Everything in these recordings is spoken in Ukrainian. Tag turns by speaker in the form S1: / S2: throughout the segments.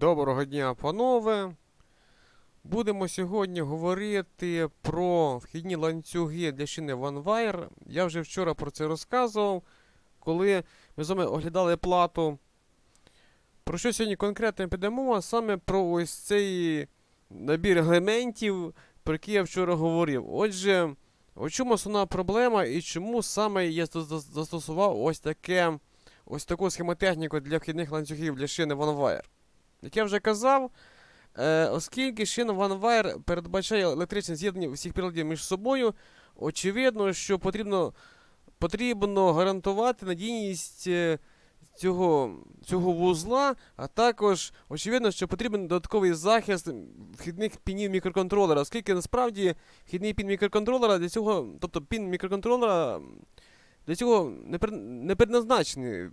S1: Доброго дня, панове. Будемо сьогодні говорити про вхідні ланцюги для шини OneWire. Я вже вчора про це розказував, коли ми з вами оглядали плату. Про що сьогодні конкретно піде мова? Саме про ось цей набір елементів, про який я вчора говорив. Отже, у чому основна проблема і чому саме я застосував ось таке ось таку схемотехніку для вхідних ланцюгів для шини OneWire. Як я вже казав, е, оскільки шина OneWire передбачає електричне з'єднання всіх приладів між собою, очевидно, що потрібно, потрібно гарантувати надійність е, цього, цього вузла, а також очевидно, що потрібен додатковий захист вхідних пінів мікроконтролера, оскільки насправді вхідний пін мікроконтролера для цього, тобто пін мікроконтролера для цього не, пред- не предназначений. Е,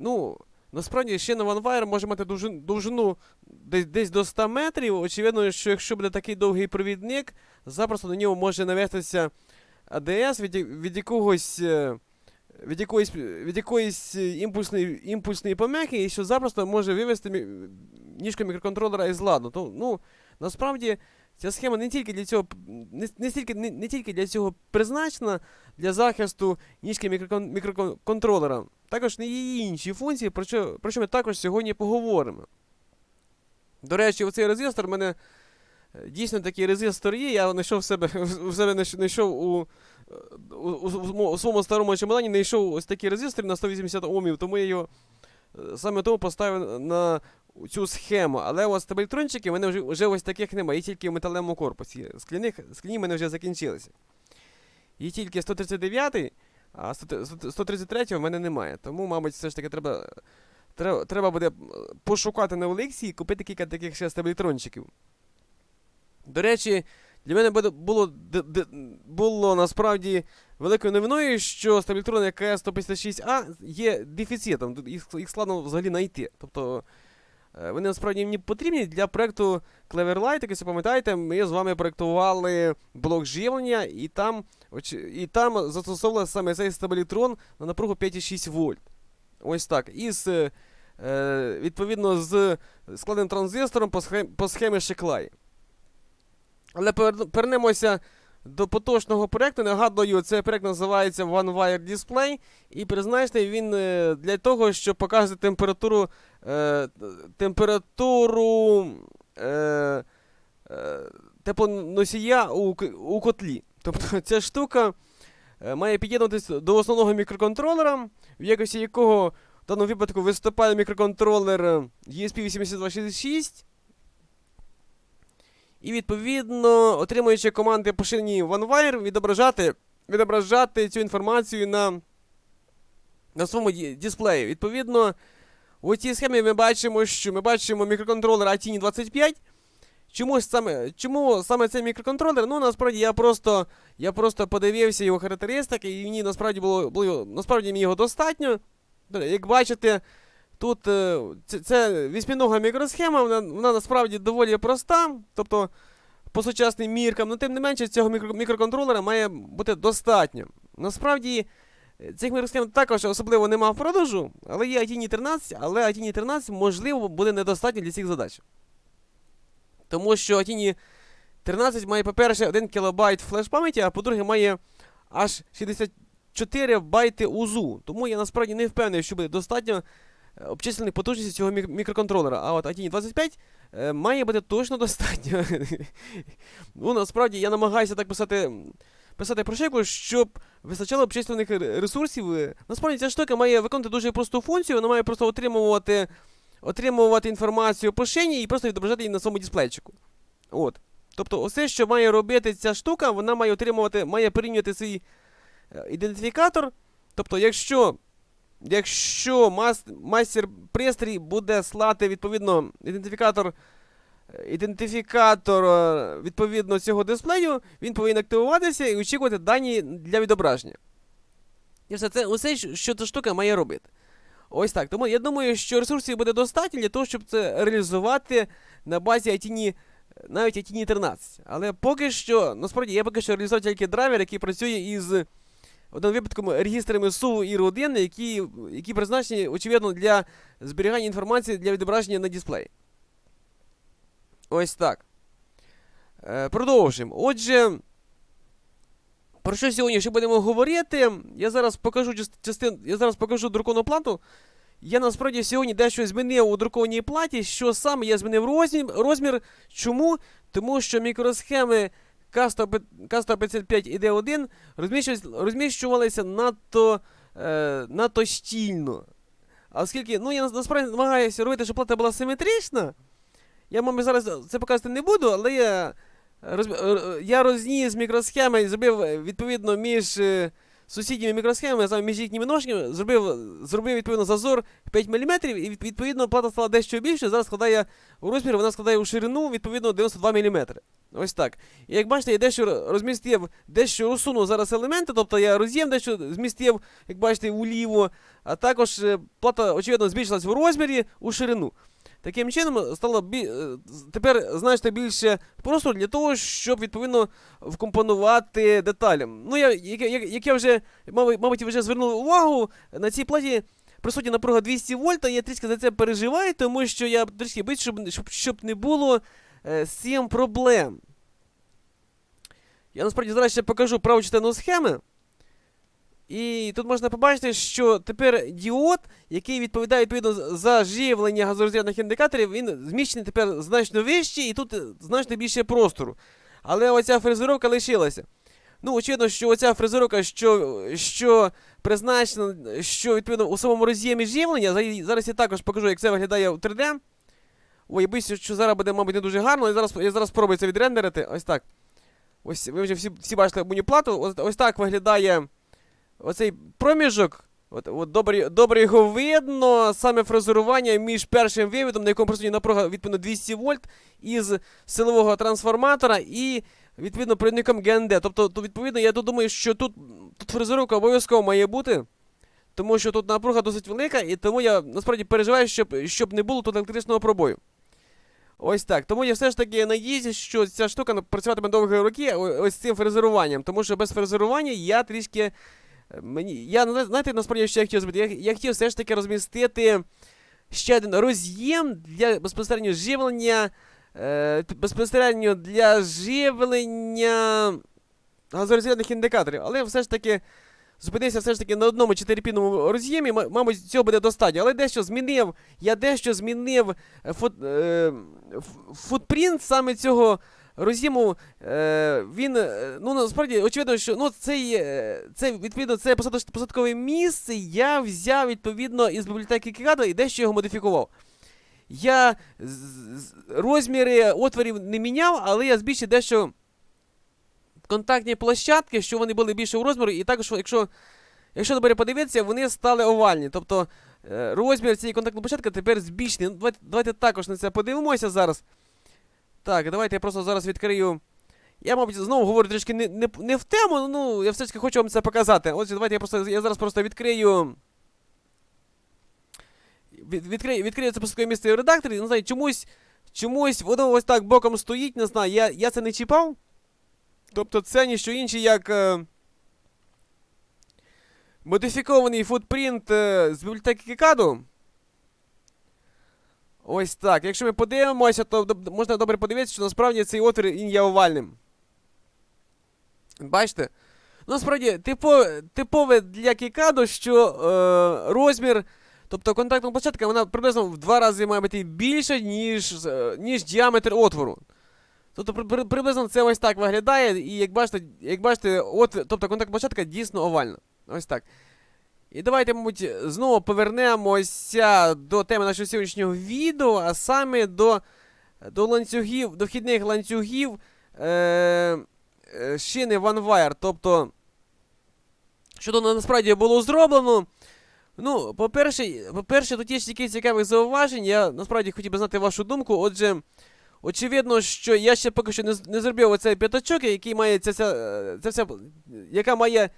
S1: Ну, Насправді ще на OneWire може мати довжину, довжину десь, десь до 100 метрів. Очевидно, що якщо буде такий довгий провідник, запросто на нього може навестися АДС від, від якогось. е, Від якоїсь, від якоїсь імпульсної, імпульсної помехи, і що запросто може вивести мі- ніжку мікроконтролера із ладу. То, ну, насправді, ця схема не тільки для цього, не, не, стільки, не, не тільки для цього призначена для захисту ніжки мікрокон, мікроконтролера, також не є інші функції, про що, про що ми також сьогодні поговоримо. До речі, оцей резистор в мене е, дійсно такий резистор є. Я знайшов в себе в себе знайшов у, е, у, у, у, своєму старому чемодані, знайшов ось такий резистор на 180 Омів, тому я його е, саме тому поставив на цю схему. Але ось стабілітрончики в мене вже, вже ось таких немає, є тільки в металевому корпусі. Скляних, скляні в мене вже закінчилися. Є тільки 139 а 133 в мене немає. Тому, мабуть, все ж таки треба. Треба, треба буде пошукати на Олексі і купити кілька таких ще стабілітрончиків. До речі, для мене було, було насправді великою новиною, що стабілітрони КС-156А є дефіцитом. Їх, складно взагалі знайти. Тобто е, вони насправді мені потрібні для проекту Cleverlight, якщо пам'ятаєте, ми з вами проектували блок живлення, і там, і там застосовували саме цей стабілітрон на напругу 5,6 вольт. Ось так. Із, е, е, відповідно, з складним транзистором по, схем, по схемі Шеклай. Але повер- повернемося до поточного проєкту. Нагадую, цей проєкт називається One Wire Display. І призначте він е, для того, щоб показувати температуру, е, температуру е, е, теплоносія у, у котлі. Тобто ця штука е, має під'єднуватися до основного мікроконтролера, в якості якого в даному випадку виступає мікроконтролер е, ESP8266. І відповідно, отримуючи команди по шині OneWire, відображати, відображати цю інформацію на, на своєму дисплеї. Відповідно, у цій схемі ми бачимо, що ми бачимо мікроконтролер ATINI 25. Чомусь саме, чому саме цей мікроконтролер? Ну, насправді я просто, я просто подивився його характеристики, і мені насправді було, було насправді мені його достатньо. Як бачите, тут е, це, це вісьмінога мікросхема, вона, вона насправді доволі проста. Тобто, по сучасним міркам, але тим не менше, цього мікро, мікроконтролера має бути достатньо. Насправді, е, цих мікросхем також особливо нема в продажу, але є ITINI 13, але ITINI 13 можливо буде недостатньо для цих задач. Тому що ITINI 13 має, по-перше, 1 кБ флеш пам'яті, а по-друге, має аж 64 байти УЗУ. Тому я насправді не впевнений, що буде достатньо обчисленої потужності цього мік- мікроконтролера. А от ITINI 25 е, має бути точно достатньо. ну, насправді я намагаюся так писати. Писати прошивку, щоб вистачало обчислених ресурсів. Насправді ця штука має виконувати дуже просту функцію, вона має просто отримувати, отримувати інформацію по шині і просто відображати її на своєму дисплейчику. От. Тобто, усе, що має робити ця штука, вона має отримувати, має порівнювати свій е, ідентифікатор. Тобто, якщо, якщо мас, мастер пристрій буде слати відповідно ідентифікатор, е, ідентифікатор е, відповідно цього дисплею, він повинен активуватися і очікувати дані для відображення. І все це усе, що ця штука має робити. Ось так. Тому я думаю, що ресурсів буде достатньо для того, щоб це реалізувати на базі ITINI, навіть ITINI 13. Але поки що, насправді, я поки що реалізував тільки драйвер, який працює із в даному випадку регістрами СУ ір 1 які, які призначені, очевидно, для зберігання інформації для відображення на дисплеї. Ось так. Е, продовжуємо. Отже, про що сьогодні ще будемо говорити? Я зараз покажу част- частин, я зараз покажу друковану плату. Я насправді сьогодні дещо змінив у друкованій платі. Що саме я змінив розмір. Чому? Тому що мікросхеми К155 і Д1 розміщувалися, надто, е, надто щільно. Оскільки, ну я насправді намагаюся робити, щоб плата була симетрична. Я, мабуть, зараз це показувати не буду, але я, роз, е, я розніс мікросхеми і зробив е, відповідно між е, сусідніми мікросхемами, саме між їхніми ножками, зробив, зробив відповідно зазор 5 мм, і відповідно плата стала дещо більше. Зараз складає у розмір, вона складає у ширину відповідно 92 мм. Ось так. І як бачите, я дещо розмістив, дещо розсунув зараз елементи, тобто я роз'єм дещо змістив, як бачите, уліво, а також е, плата, очевидно, збільшилась в розмірі у ширину. Таким чином стало бі... е, тепер значно більше простору для того, щоб відповідно вкомпонувати деталі. Ну, я, як, як, як я вже, мабуть, вже звернули увагу, на цій платі присутня напруга 200 вольт, і я трішки за це переживаю, тому що я трішки боюсь, щоб, щоб, щоб не було е, цим проблем. Я насправді зараз ще покажу праву частину схеми. І тут можна побачити, що тепер діод, який відповідає відповідно за живлення газорозрядних індикаторів, він зміщений тепер значно вище, і тут значно більше простору. Але оця фрезеровка лишилася. Ну, очевидно, що оця фрезеровка, що, що призначена, що відповідно у самому роз'ємі живлення, зараз я також покажу, як це виглядає в 3D. Ой, боюся, що зараз буде, мабуть, не дуже гарно, я зараз, я зараз спробую це відрендерити. Ось так. Ось ви вже всі, всі бачили мою плату. Ось, ось так виглядає оцей проміжок. От, от добре, добре його видно, саме фрезерування між першим вивідом, на якому присутня напруга відповідно 200 вольт, із силового трансформатора і відповідно провідником ГНД. Тобто, то, відповідно, я тут думаю, що тут, тут фрезеровка обов'язково має бути. Тому що тут напруга досить велика, і тому я насправді переживаю, щоб, щоб не було тут електричного пробою. Ось так. Тому я все ж таки надіюся, що ця штука працюватиме довгі роки ось цим фрезеруванням. Тому що без фрезерування я трішки. Мені, я ну, знаєте, насправді, що я хотів зробити? Я, я хотів все ж таки розмістити ще один роз'єм для безпосередньо живлення. Е, безпосередньо для живлення газорозрядних індикаторів. Але все ж таки зупинився все ж таки на одному 4-пінному роз'ємі. Мабуть, цього буде достатньо. Але дещо змінив. Я дещо змінив фут, е, футпринт саме цього роз'єму. Е, він, е, ну насправді, очевидно, що ну, цей, е, це, відповідно, це посадкове місце я взяв відповідно із бібліотеки Кікадо і дещо його модифікував. Я розміри отворів не міняв, але я збільшив дещо контактні площадки, що вони були більше у розмірі, і також, якщо, якщо добре подивитися, вони стали овальні. Тобто е, розмір цієї контактної площадки тепер збільшений. Ну, давайте, давайте також на це подивимося зараз. Так, давайте я просто зараз відкрию. Я, мабуть, знову говорю трішки не, не, не в тему, ну я все ж таки хочу вам це показати. Отже, давайте я просто я зараз просто відкрию. Від, відкрию, відкрию це посадкове місце в редакторі. Не знаю, чомусь, чомусь воно ось так боком стоїть, не знаю. Я, я це не чіпав. Тобто це ніщо інше, як. Е, модифікований футпринт е, з бібліотеки Кікаду. Ось так. Якщо ми подивимося, то можна добре подивитися, що насправді цей отвір він є овальним. Бачите? Насправді, типо, типове для Кікадо, що е, розмір, тобто контактна площадка, вона приблизно в два рази має бути більша, ніж, е, ніж діаметр отвору. Тобто при- приблизно це ось так виглядає, і як бачите, як бачите, от, тобто контактна площадка дійсно овальна. Ось так. І давайте, мабуть, знову повернемося до теми нашого сьогоднішнього відео, а саме до, до ланцюгів, до вхідних ланцюгів е, е, шини OneWire. Тобто, що тут насправді було зроблено. Ну, по-перше, по-перше, тут є ще кілька цікавих зауважень. Я насправді хотів би знати вашу думку. Отже, очевидно, що я ще поки що не, не зробив оцей п'ятачок, який має ця, ця, е, ця, яка має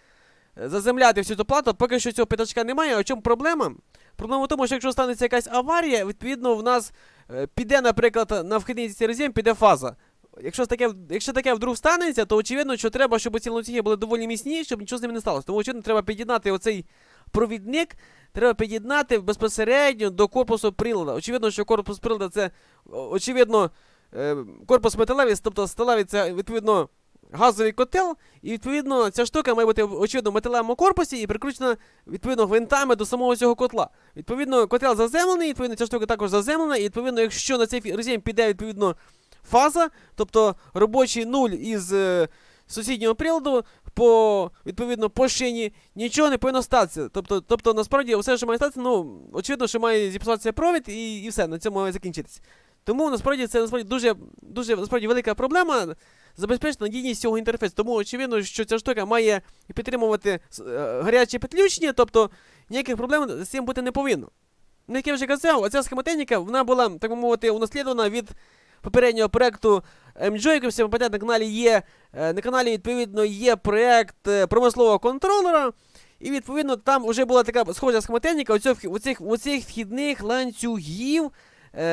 S1: заземляти всю цю плату. Поки що цього п'ятачка немає. А чому проблема? Проблема в тому, що якщо станеться якась аварія, відповідно, в нас е, піде, наприклад, на вхідний резин піде фаза. якщо таке, якщо таке вдруг станеться, то очевидно, що треба, щоб ці ланцюги були доволі міцні, щоб нічого з ними не сталося. Тому очевидно, треба під'єднати оцей провідник, треба під'єднати безпосередньо до корпусу прилада. Очевидно, що корпус прилада це очевидно е, корпус металевий, тобто сталевий це відповідно газовий котел, і відповідно ця штука має бути очевидно в металевому корпусі і прикручена відповідно гвинтами до самого цього котла. Відповідно, котел заземлений, відповідно, ця штука також заземлена, і відповідно, якщо на цей роз'єм піде відповідно фаза, тобто робочий нуль із е, сусіднього приладу по відповідно по шині, нічого не повинно статися. Тобто, тобто насправді все, що має статися, ну очевидно, що має зіпсуватися провід і, і все, на цьому має закінчитися. Тому насправді це насправді дуже, дуже насправді велика проблема забезпечити надійність цього інтерфейсу. Тому очевидно, що ця штука має підтримувати е, гаряче підключення, тобто ніяких проблем з цим бути не повинно. Ну, як я вже казав, оця схематехніка, вона була, так мовити, унаслідована від попереднього проекту всім пам'ятаєте, на каналі є. е, На каналі, відповідно, є проект е, промислового контролера. І відповідно там вже була така схожа вхі- оцих, оцих вхідних ланцюгів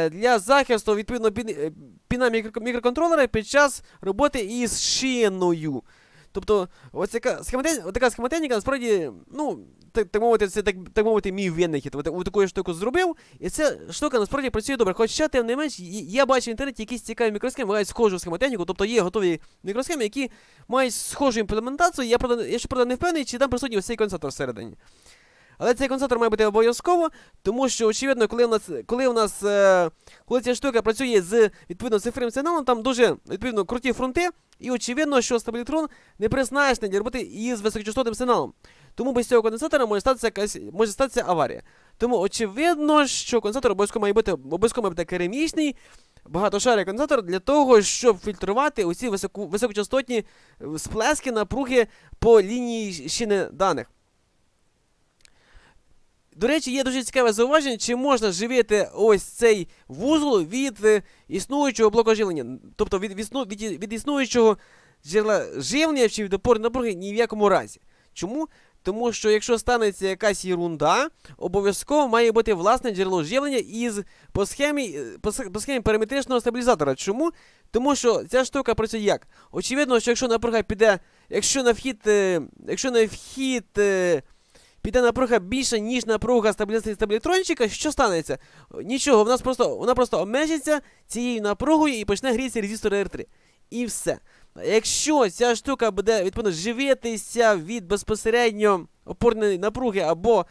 S1: для захисту відповідно е, піна мікроконтролера під час роботи із шиною. Тобто, ось така схематехніка, така схематехніка насправді, ну, так, так мовити, це так, так мовити, мій винахід. От таку штуку зробив, і ця штука насправді працює добре. Хоча, тим не менш, я бачу в інтернеті якісь цікаві мікросхеми, мають схожу схематехніку, тобто є готові мікросхеми, які мають схожу імплементацію. Я, правда, я ще правда не впевнений, чи там присутній ось цей концентр всередині. Але цей концентр має бути обов'язково, тому що, очевидно, коли у нас, коли у нас, е, коли ця штука працює з відповідно цифровим сигналом, там дуже відповідно круті фронти, і очевидно, що стабілітрон не призначений для роботи із високочастотним сигналом. Тому без цього конденсатора може статися якась може статися аварія. Тому очевидно, що конденсатор обов'язково має бути обов'язково має бути керамічний, багатошарий конденсатор для того, щоб фільтрувати усі високочастотні е, сплески напруги по лінії щини даних. До речі, є дуже цікаве зауваження, чи можна живити ось цей вузол від е, існуючого блоку живлення. Тобто від, від, від, від існуючого джерела живлення чи від опори напруги ні в якому разі. Чому? Тому що якщо станеться якась ерунда, обов'язково має бути власне джерело живлення із по схемі, е, по, схемі параметричного стабілізатора. Чому? Тому що ця штука працює як? Очевидно, що якщо напруга піде, якщо на вхід, е, якщо на вхід піде напруга більше, ніж напруга стабілізації стабілітрончика, що станеться? Нічого, вона просто, вона просто обмежиться цією напругою і почне грітися резистор R3. І все. Якщо ця штука буде відповідно живитися від безпосередньо опорної напруги або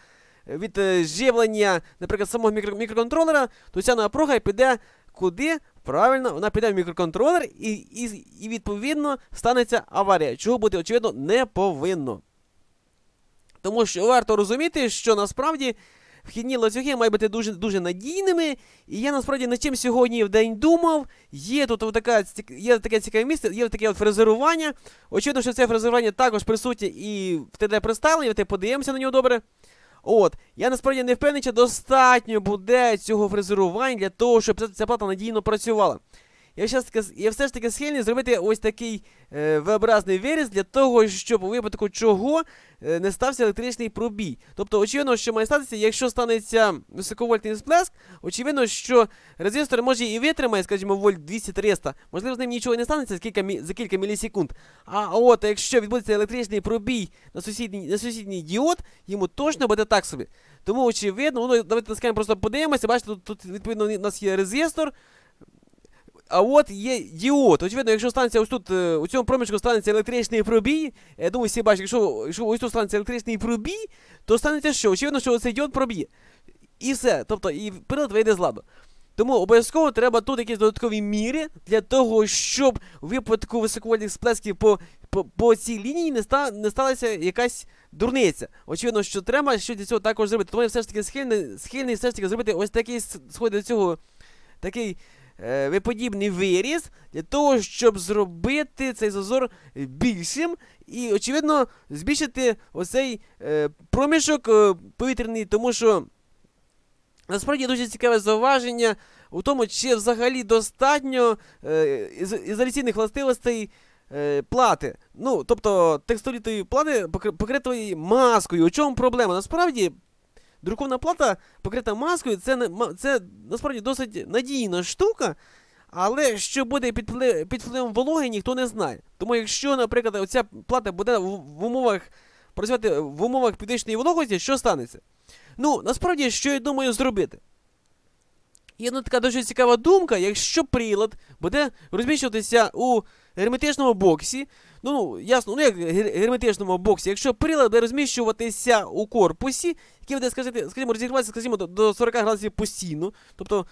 S1: від е, живлення, наприклад, самого мікро- мікроконтролера, то ця напруга піде куди? Правильно, вона піде в мікроконтролер і, і, і відповідно станеться аварія, чого бути, очевидно, не повинно. Тому що варто розуміти, що насправді вхідні ланцюги мають бути дуже дуже надійними. І я насправді над чим сьогодні в день думав. Є тут така, є таке цікаве місце, є таке от фрезерування. Очевидно, що це фрезерування також присутнє і в 3D представленні, подивимося на нього добре. От, я насправді не впевнений, чи достатньо буде цього фрезерування для того, щоб ця плата надійно працювала. Я, щас, я все ж таки схильний зробити ось такий е, V-образний виріз для того, щоб у випадку чого е, не стався електричний пробій.Тобто, очевидно, що має статися, якщо станеться високовольтний сплеск, очевидно, що резистор може і витримає, скажімо, вольт 200-300, можливо, з ним нічого не станеться за кілька, за кілька мілісекунд. А от якщо відбудеться електричний пробій на сусідній, на сусідній діод, йому точно буде так собі. Тому, очевидно, ну, давайте схемі просто подивимося, бачите, тут, тут відповідно у нас є резистор. А от є діод. Очевидно, якщо станеться ось тут, е, у цьому проміжку станеться електричний пробій, я думаю, всі бачать, якщо, якщо ось тут станеться електричний пробій, то станеться що? Очевидно, що цей діод проб'є. І все. Тобто, і прилад вийде з ладу. Тому обов'язково треба тут якісь додаткові міри для того, щоб у випадку високовольтних сплесків по, по, по цій лінії не, ста, не сталася якась дурниця. Очевидно, що треба щось для цього також зробити. Тому я все ж таки схильний, схильний все ж таки зробити ось такий с- сход до цього, такий виподібний виріз для того, щоб зробити цей зазор більшим і, очевидно, збільшити оцей е, проміжок е, повітряний, тому що насправді дуже цікаве зауваження у тому, чи взагалі достатньо е, ізоляційних властивостей е, плати. Ну, тобто текстолітої плати покритої маскою. У чому проблема? Насправді. Друкована плата покрита маскою, це, не, це насправді досить надійна штука, Але що буде під впливом вологи, ніхто не знає. Тому якщо, наприклад, оця плата буде в, в умовах працювати в умовах підвищеної вологості, що станеться? Ну, насправді, що я думаю зробити? Є одна така дуже цікава думка, якщо прилад буде розміщуватися у герметичному боксі, ну, ясно, ну як гер- герметичному боксі, якщо прилад буде розміщуватися у корпусі, який буде, скажімо, розігріватися, скажімо, до, до 40 градусів постійно, тобто,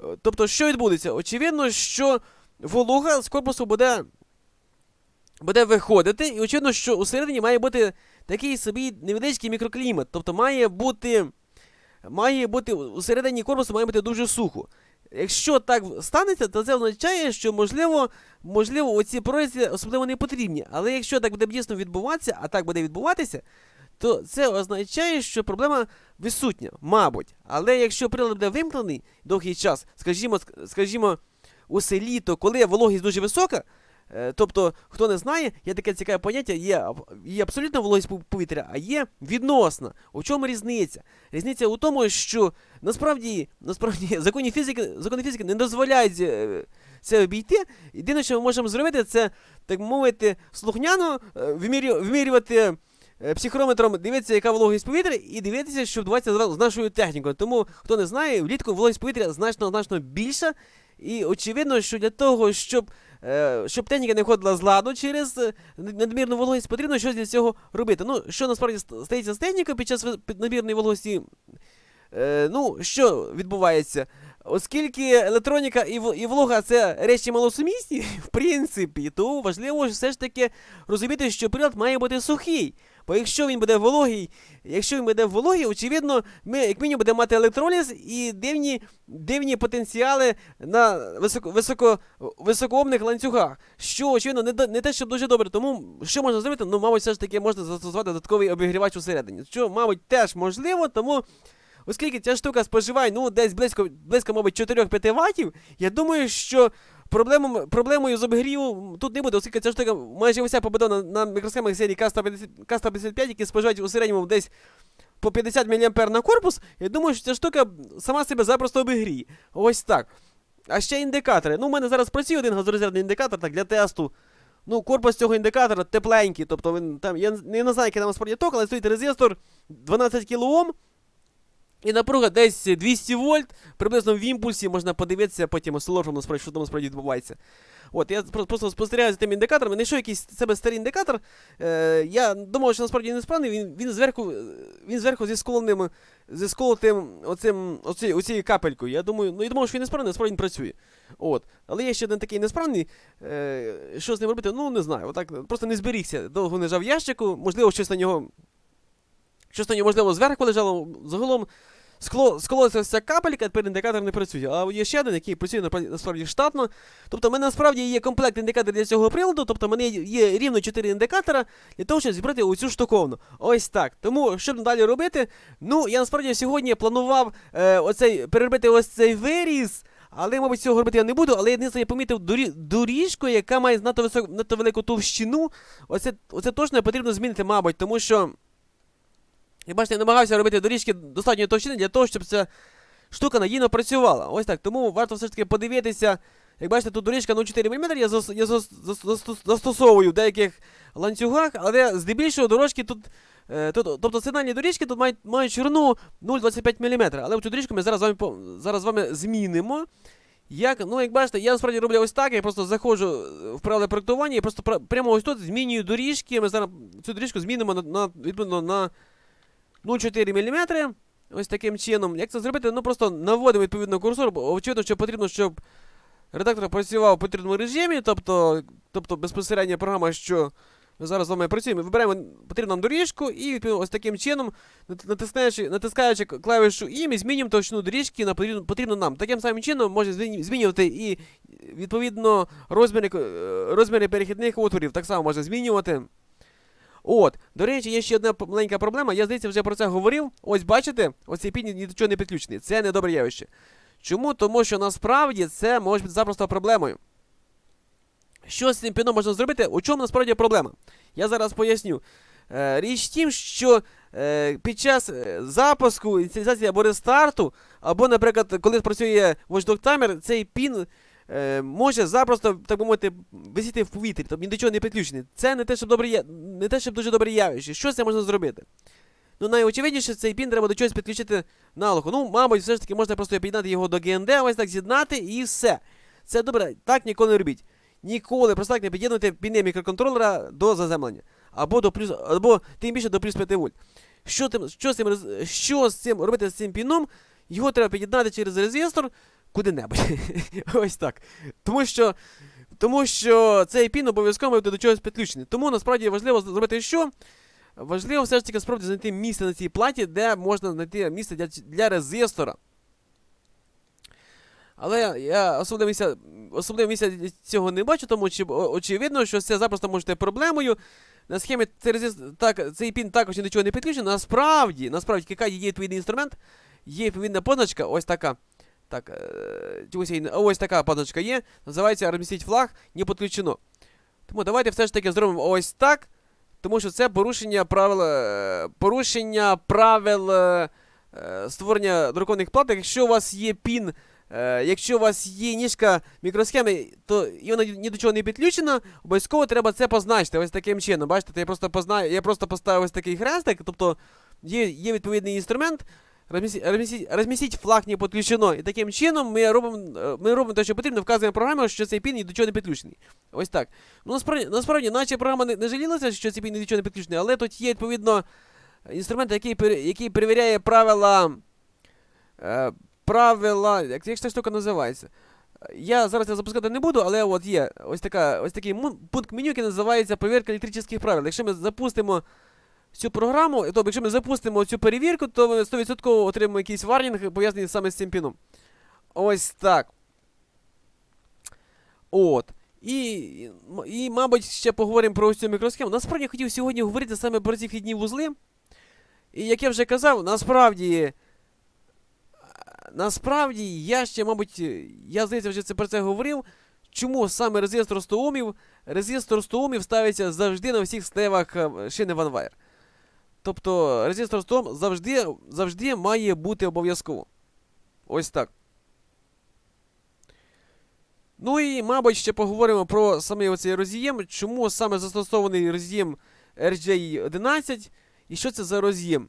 S1: е, тобто, що відбудеться? Очевидно, що волога з корпусу буде, буде виходити, і очевидно, що усередині має бути такий собі невеличкий мікроклімат, тобто має бути має бути усередині корпусу має бути дуже сухо. Якщо так станеться, то це означає, що можливо, можливо, оці прорізі особливо не потрібні. Але якщо так буде дійсно відбуватися, а так буде відбуватися, то це означає, що проблема відсутня, мабуть. Але якщо прилад буде вимкнений довгий час, скажімо, скажімо, у селі, то коли вологість дуже висока, тобто, хто не знає, є таке цікаве поняття, є, є абсолютна вологість повітря, а є відносна. У чому різниця? Різниця у тому, що насправді, насправді закони фізики, закони фізики не дозволяють е, це обійти. Єдине, що ми можемо зробити, це, так мовити, слухняно е, вимірювати е, психрометром, дивитися, яка вологість повітря, і дивитися, що відбувається з нашою технікою. Тому, хто не знає, влітку вологість повітря значно значно більша. І очевидно, що для того, щоб, е, щоб техніка не входила з ладу через е, надмірну вологість, потрібно щось для цього робити. Ну, що насправді стається з технікою під час надмірної вологості? Е, ну, що відбувається? Оскільки електроніка і, влога це речі малосумісні, в принципі, то важливо все ж таки розуміти, що прилад має бути сухий. Бо якщо він буде вологий, якщо він буде вологий, очевидно, ми як мінімум будемо мати електроліз і дивні, дивні потенціали на високо, високо, ланцюгах. Що, очевидно, не, не те, що дуже добре. Тому що можна зробити? Ну, мабуть, все ж таки можна застосувати додатковий обігрівач усередині. Що, мабуть, теж можливо, тому. Оскільки ця штука споживає ну, десь близько, близько мабуть, 4-5 ватів, я думаю, що проблемом, проблемою з обігріву тут не буде, оскільки ця штука майже уся побудована на мікросхемах серії К150, К155, які споживають у середньому десь по 50 мА на корпус, я думаю, що ця штука сама себе запросто обігріє. Ось так. А ще індикатори. Ну, у мене зараз працює один газорезервний індикатор так, для тесту. Ну, корпус цього індикатора тепленький, тобто він там, я не знаю, який там насправді ток, але стоїть резистор 12 кОм. І напруга десь 200 вольт, приблизно в імпульсі можна подивитися потім осцилографом, насправді, що там насправді відбувається. От, я просто спостерігаю за тим індикатором, знайшов якийсь себе старий індикатор. Е, я думав, що насправді він несправний, він, він зверху, він зверху зі сколеним, зі сколотим оцим, оці, оцією капелькою. Я думаю, ну я думав, що він несправний, насправді він працює. От. Але є ще один такий несправний. Е, що з ним робити? Ну, не знаю. Отак просто не зберігся. Довго лежав в ящику, можливо, щось на нього. Щось на нього, можливо, зверху лежало. Загалом скло, ця капелька, тепер індикатор не працює. А є ще один, який працює насправді- штатно. Тобто, в мене насправді є комплект індикаторів для цього приладу, тобто в мене є, є рівно 4 індикатора для того, щоб зібрати оцю штуковну. Ось так. Тому що далі робити? Ну, я насправді сьогодні планував е, оцей, переробити ось цей виріз. Але, мабуть, цього робити я не буду, але єдине, я помітив дорі... доріжку, яка має надто, висок... надто велику товщину. Оце, оце точно потрібно змінити, мабуть, тому що. Як бачите, я намагався робити доріжки достатньої товщини для того, щоб ця штука надійно працювала. Ось так. Тому варто все ж таки подивитися. Як бачите, тут доріжка 0,4 мм, я, зас, я зас, зас, зас- застосовую в деяких ланцюгах, але здебільшого дорожки тут. Е, тут тобто сигнальні доріжки тут мають, мають ширину 0,25 мм. Але цю доріжку ми зараз вами, зараз вами змінимо. Як, ну, як бачите, я насправді роблю ось так, я просто заходжу в правиле проектування і просто прямо ось тут змінюю доріжки. Ми зараз цю доріжку змінимо на, на, відповідно на 0,4 мм. Ось таким чином. Як це зробити? Ну просто наводимо відповідно курсор, бо очевидно, що потрібно, щоб редактор працював у потрібному режимі, тобто, тобто безпосередньо програма, що ми зараз з вами працюємо, вибираємо потрібну нам доріжку і відповідно ось таким чином, натискаючи, натискаючи клавішу І, ми змінюємо товщину доріжки на потрібну нам. Таким самим чином може змінювати і відповідно розміри, е, розміри перехідних отворів, так само може змінювати. От, до речі, є ще одна маленька проблема. Я здається, вже про це говорив. Ось бачите, ось цей пін ні до чого не підключений. Це недобре явище. Чому? Тому що насправді це може бути запросто проблемою. Що з цим піном можна зробити? У чому насправді проблема? Я зараз поясню. Е, річ в тім, що е, під час е, запуску, ініціалізації або рестарту, або, наприклад, коли працює Watchdog Timer, цей пін
S2: е, може запросто, так би мовити, висіти в повітрі, тобто ні до чого не підключений. Це не те, щоб добре не те, щоб дуже добре явище. Що це можна зробити? Ну, найочевидніше, цей пін треба до чогось підключити наглухо. Ну, мабуть, все ж таки можна просто під'єднати його до ГНД, ось так з'єднати і все. Це добре, так ніколи не робіть. Ніколи просто так не під'єднуйте піни мікроконтролера до заземлення. Або до плюс, або тим більше до плюс 5 вольт. Що, тим, що, з цим, що з цим робити з цим піном? Його треба під'єднати через резистор куди-небудь. Ось так. Тому що, тому що цей пін обов'язково бути до чогось підключений. Тому насправді важливо зробити що? Важливо все ж таки спробувати знайти місце на цій платі, де можна знайти місце для, для резистора. Але я особливо місця, особливо місця цього не бачу, тому що очевидно, що це запросто може бути проблемою. На схемі цей, резист, так, цей пін також ні до чого не підключений. Насправді, насправді, яка є відповідний інструмент, є відповідна позначка, ось така. Так, чомусь її не- ось така позначка є. Називається розмістіть флаг, не підключено. Тому давайте все ж таки зробимо ось так. Тому що це порушення правил, е, порушення правил е, е, створення друкованих плат. Якщо у вас є пін, якщо у вас є ніжка мікросхеми, то і вона ні до чого не підключена, обов'язково треба це позначити. Ось таким чином. Бачите, я просто познаю, я просто поставив ось такий хрестик, тобто є, є відповідний інструмент. Розмістіть, розмістіть, розмістіть флаг не підключено. І таким чином ми робимо, е, ми робимо те, що потрібно, вказуємо програмі, що цей пін ні до чого не підключений. Ось так. Ну, насправді, насправді, наче програма не, не жалілася, що цей пін ні до чого не підключений, але тут є відповідно інструмент, який, який перевіряє правила. Е, правила. Як, як ця штука називається? Я зараз це запускати не буду, але от є ось, така, ось такий пункт меню, який називається перевірка електричних правил. Якщо ми запустимо цю програму, тобто, якщо ми запустимо цю перевірку, то ми 100% отримаємо якийсь варнінг, пов'язаний саме з цим піном. Ось так. От. І, і, мабуть, ще поговоримо про ось цю мікросхему. Насправді я хотів сьогодні говорити саме про ці вхідні вузли. І як я вже казав, насправді. Насправді, я ще, мабуть, я здається, вже це про це говорив. Чому саме резистор 100 Омів? Резистор 100 Омів ставиться завжди на всіх стевах е, шини Ванвайр. Тобто резистор 100 Ом завжди, завжди має бути обов'язково. Ось так. Ну і, мабуть, ще поговоримо про саме оцей роз'єм. Чому саме застосований роз'єм RJ11 і що це за роз'єм?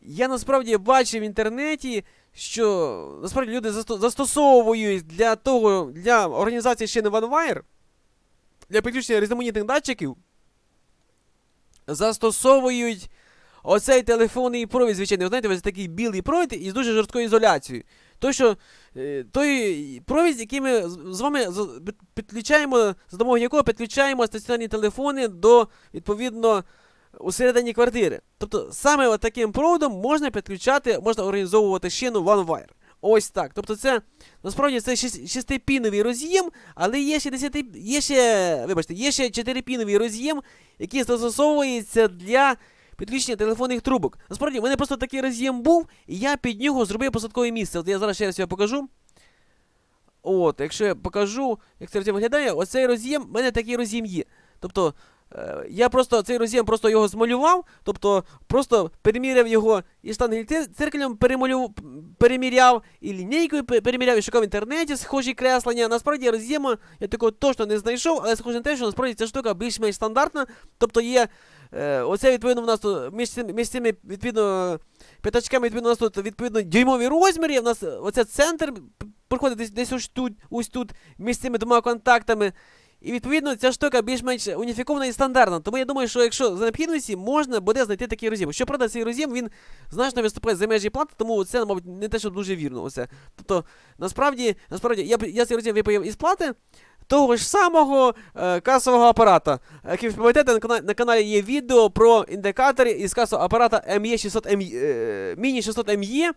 S2: Я насправді бачив в інтернеті, що насправді люди засто- застосовують для того, для організації ще не OneWire, для підключення різноманітних датчиків, застосовують оцей телефонний провід, ви знаєте, ось такий білий провід із дуже жорсткою ізоляцією. Той, що е, той провід, який ми з вами підключаємо, за допомогою якого підключаємо стаціонарні телефони до, відповідно, усередині квартири. Тобто саме таким проводом можна підключати, можна організовувати шину OneWire. Ось так. Тобто це насправді це шестипіновий роз'єм, але є ще 10, є ще, вибачте, є ще чотирипіновий роз'єм, який застосовується для підключення телефонних трубок. Насправді, в мене просто такий роз'єм був, і я під нього зробив посадкове місце. От я зараз ще раз його покажу. От, якщо я покажу, як це виглядає, оцей роз'єм, в мене такий роз'єм є. Тобто, я просто цей роз'єм просто його змалював, тобто просто переміряв його і штангель-циркелем перемалював, переміряв, і лінійкою переміряв, і шукав в інтернеті схожі креслення. Насправді роз'єму я такого точно не знайшов, але схоже на те, що насправді ця штука більш-менш стандартна. Тобто є. Е, оце відповідно в нас тут між цими, між цими відповідно п'ятачками відповідно у нас тут відповідно дюймові розміри. У нас е, оце центр проходить десь, десь ось тут, ось тут, між цими двома контактами. І відповідно ця штука більш-менш уніфікована і стандартна. Тому я думаю, що якщо за необхідності можна буде знайти такий роз'єм. Щоправда, цей роз'єм він значно виступає за межі плати, тому це, мабуть, не те, що дуже вірно. Оце. Тобто, насправді, насправді, я, б- я цей роз'єм випаяв із плати того ж самого е, касового апарата. Як ви пам'ятаєте, на, на каналі є відео про індикатори із касового апарата ME600 е, Mini 600 ME.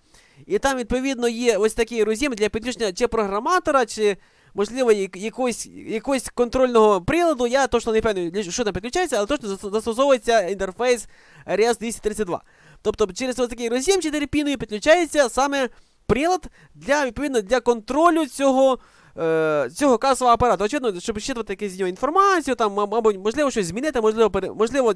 S2: І там, відповідно, є ось такий роз'єм для підключення чи програматора, чи, можливо, якогось, якогось контрольного приладу. Я точно не певний, що там підключається, але точно застосовується інтерфейс RS 232. Тобто через ось такий роз'єм 4 піною підключається саме прилад для, відповідно, для контролю цього. е, Цього касового апарату, очевидно, щоб щитувати якусь з нього інформацію, там, мабуть, можливо, щось змінити, можливо, пере, можливо,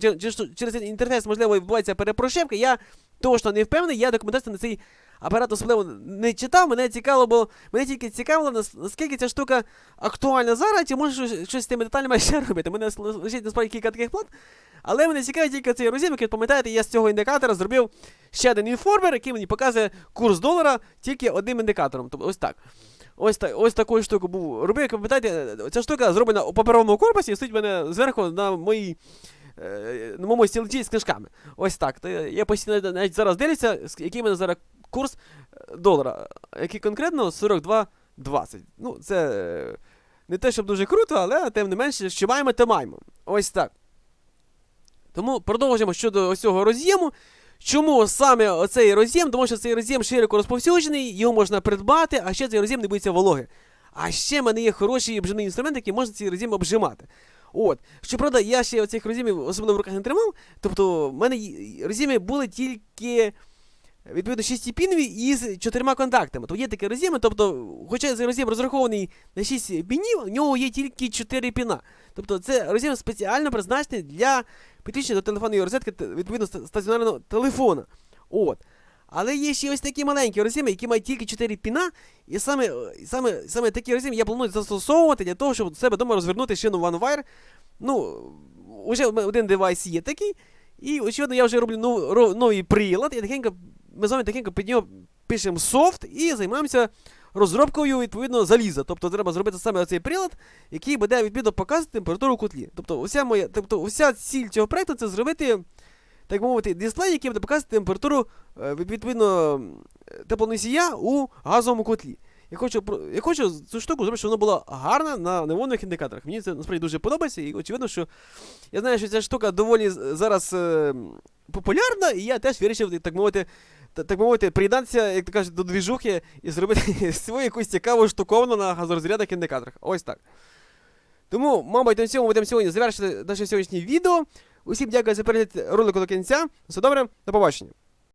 S2: через інтерфейс, можливо, відбувається перепрошивка. Я точно не впевнений, я документацію на цей апарат особливо не читав, мене цікаво, бо мене тільки цікавило, наскільки ця штука актуальна зараз, чи може щось, з тими деталями ще робити. Мене лежить насправді кілька таких плат. Але мене цікавить тільки цей розім, який пам'ятаєте, я з цього індикатора зробив ще один інформер, який мені показує курс долара тільки одним індикатором. Тобто ось так. Ось, так, ось таку штуку був робив, як ви пам'ятаєте, ця штука зроблена у паперовому корпусі і стоїть мене зверху на моїй е, на моєму стілці з книжками. Ось так. Я- постійно навіть зараз дивлюся, який мене зараз курс е, долара, який конкретно 42,20. Ну, це е, не те, щоб дуже круто, але тим не менше, що маємо, то маємо. Ось так. Тому продовжуємо щодо ось цього роз'єму. Чому саме оцей роз'єм? Тому що цей роз'єм широко розповсюджений, його можна придбати, а ще цей роз'єм не боїться вологи. А ще в мене є хороший обжимний інструмент, який можна цей роз'єм обжимати. От. Щоправда, я ще оцих роз'ємів особливо в руках не тримав. Тобто, в мене роз'єми були тільки відповідно 6 пінові із чотирма контактами. То є такі роз'єми, тобто, хоча роз'єм розрахований на 6 пінів, в нього є тільки 4 піна. Тобто це роз'єм спеціально призначений для підключення до телефонної розетки відповідно стаціонарного телефона. От. Але є ще ось такі маленькі роз'єми, які мають тільки 4 піна, і саме, саме, саме такі роз'єми я планую застосовувати для того, щоб у себе вдома розвернути шину OneWire. Ну, вже один девайс є такий, і очевидно, я вже роблю нов, новий прилад, і тихенько, ми з вами тихенько під нього пишемо софт і займаємося розробкою відповідно заліза. Тобто треба зробити саме цей прилад, який буде відповідно показувати температуру в котлі. Тобто, уся моя, тобто, уся ціль цього проекту це зробити, так мовити, дисплей, який буде показувати температуру е, відповідно е, теплоносія у газовому котлі. Я хочу, я хочу цю штуку зробити, щоб вона була гарна на невонних індикаторах. Мені це насправді дуже подобається, і очевидно, що я знаю, що ця штука доволі зараз е, популярна, і я теж вирішив, так мовити, та- так мовити, приєднатися, як то кажуть, до двіжухи і зробити свою якусь цікаву штуковну на газорозрядних індикаторах. Ось так. Тому, мабуть, на цьому будемо сьогодні завершити наше сьогоднішнє відео. Усім дякую за перегляд ролику до кінця. Все добре, до побачення.